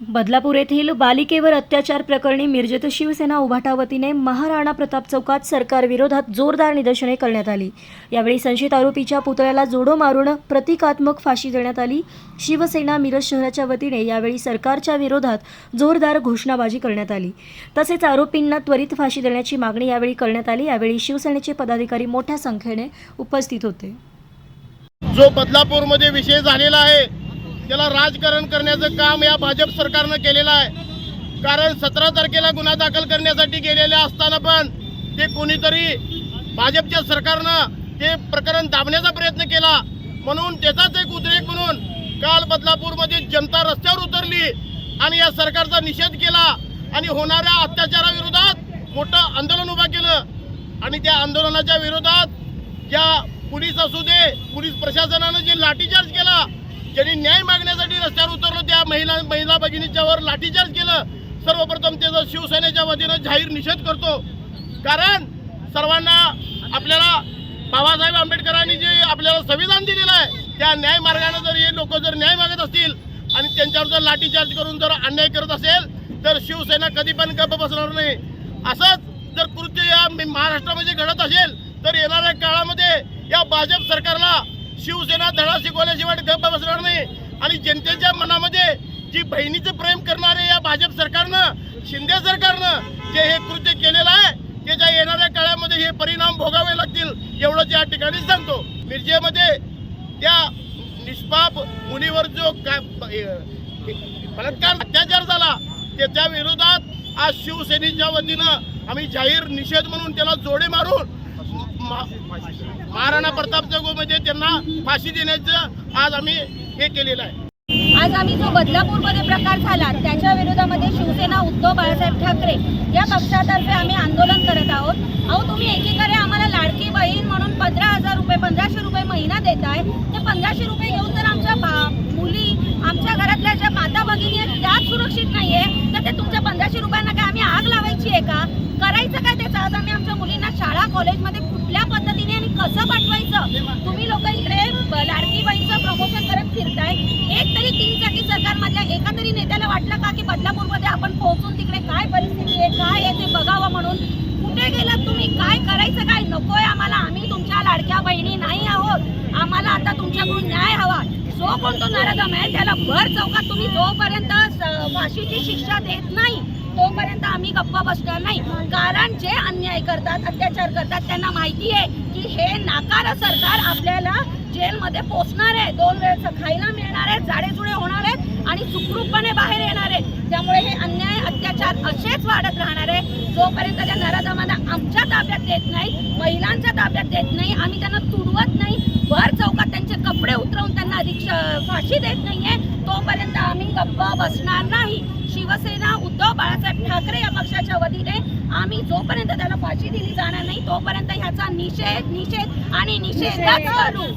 बदलापूर येथील बालिकेवर अत्याचार प्रकरणी मिरजेत शिवसेना उभाटा वतीने महाराणा प्रताप चौकात सरकार विरोधात जोरदार निदर्शने करण्यात आली. यावेळी संशयित आरोपीच्या पुतळ्याला जोडो मारून प्रतिकात्मक फाशी देण्यात आली. शिवसेना मिरज शहराच्या वतीने यावेळी सरकारच्या विरोधात जोरदार घोषणाबाजी करण्यात आली. तसेच आरोपींना त्वरित फाशी देण्याची मागणी यावेळी करण्यात आली. यावेळी शिवसेनेचे पदाधिकारी मोठ्या संख्येने उपस्थित होते. जो बदलापूरमध्ये विषय झालेला आहे त्याला राजकारण करण्याचं काम या भाजप सरकारनं केलेलं आहे. कारण सतरा तारखेला गुन्हा दाखल करण्यासाठी गेलेले असताना पण ते कोणीतरी भाजपच्या सरकारनं ते प्रकरण दाबण्याचा प्रयत्न केला. म्हणून त्याचाच एक उद्रेक म्हणून काल बदलापूरमध्ये जनता रस्त्यावर उतरली आणि या सरकारचा निषेध केला आणि होणाऱ्या अत्याचाराविरोधात मोठं आंदोलन उभं केलं. आणि त्या आंदोलनाच्या विरोधात ज्या पोलीस असू दे पोलीस प्रशासनानं जे लाठीचार्ज केला ज्यांनी न्याय मागण्यासाठी रस्त्यावर उतरलो त्या महिला महिला भगिनीच्यावर लाठीचार्ज केलं. सर्वप्रथम त्याचा शिवसेनेच्या वतीनं जाहीर निषेध करतो. कारण सर्वांना आपल्याला बाबासाहेब आंबेडकरांनी जे आपल्याला संविधान दिलेलं आहे त्या न्याय मार्गाने जर हे लोक जर न्याय मागत असतील आणि त्यांच्यावर जर लाठीचार्ज करून जर अन्याय करत असेल तर शिवसेना कधी पण गप्प बसणार नाही. असंच जर कृत्य या महाराष्ट्रामध्ये घडत असेल तर येणाऱ्या काळामध्ये या भाजप सरकारला शिवसेना धडा शिकवल्याशिवाय गप्प बसणार नाही. आणि जनतेच्या मनामध्ये जी बहिणीचं प्रेम करणारे या भाजप सरकारनं शिंदे सरकारनं जे हे कृत्य केलेलं आहे त्याच्या येणाऱ्या काळामध्ये हे परिणाम भोगावे लागतील एवढंच या ठिकाणी सांगतो. मिरजेमध्ये त्या निष्पाप मुलीवर जो का बलात्कार अत्याचार झाला त्याच्या विरोधात आज शिवसेनेच्या वतीनं आम्ही जाहीर निषेध म्हणून त्याला जोडे मारून महाराणा प्रताप जगोमध्ये म्हणजे त्यांना फाशी देण्याचं आज आम्ही हे केलेलं आहे. आज आम्ही जो बदलापूरमध्ये प्रकार झाला त्याच्या विरोधामध्ये शिवसेना उद्धव बाळासाहेब ठाकरे या पक्षातर्फे आम्ही आंदोलन करत आहोत. अहो तुम्ही एकीकडे आम्हाला लाडकी बहीण म्हणून पंधरा हजार रुपये पंधराशे रुपये महिना देत आहे. ते पंधराशे रुपये घेऊन तर आमच्या मुली आमच्या घरातल्या ज्या माता भगिनी आहेत त्याच सुरक्षित नाहीये तर ते तुमच्या पंधराशे रुपयांना काय आम्ही आग लावायची आहे का करायचं काय त्याचं आज आम्ही आमच्या मुलींना शाळा कॉलेजमध्ये कुठल्या पद्धतीने आणि कसं पाठवायचं तुम्ही लोक इकडे ब- लाडकी बहीणचं प्रमोशन करत फिरताय एक तरी तीन चाकी सरकारमधल्या एका तरी नेत्याला वाटलं का की बदलापूरमध्ये आपण पोहोचून तिकडे काय परिस्थिती आहे काय आहे ते बघावं म्हणून? कुठे गेलात तुम्ही? काय करायचं काय नकोय आम्हाला? आम्ही तुमच्या लाडक्या बहिणी नाही आहोत. आम्हाला आता तुमच्याकडून न्याय हवा. जो कोण तो नरदम आहे त्याला भर चौकात तुम्ही जोपर्यंत फाशीची शिक्षा देत नाही तोपर्यंत आम्ही गप्पा बसणार नाही. कारण जे अन्याय करतात अत्याचार करतात त्यांना माहिती आहे की हे नाकार सरकार आपल्याला जेलमध्ये पोचणार आहे. दोन वेळचं खायला मिळणार आहे जाडेजुडे होणार आहे आणि सुखरूपपणे बाहेर येणार आहे. त्यामुळे हे अन्याय अत्याचार असेच वाढत राहणार आहे. जोपर्यंत त्या नराधमांना आमच्या ताब्यात देत नाही महिलांच्या ताब्यात देत नाही आम्ही त्यांना तुडवत नाही भर चौकात त्यांचे कपडे उतरवून त्यांना रिक्षा फाशी देत नाहीये तोपर्यंत आम्ही गप्प बसणार नाही. शिवसेना उद्धव बाळासाहेब ठाकरे या पक्षाच्या वतीने आम्ही जोपर्यंत त्याला फाशी दिली जाणार नाही तोपर्यंत ह्याचा निषेध निषेध आणि निषेधच करू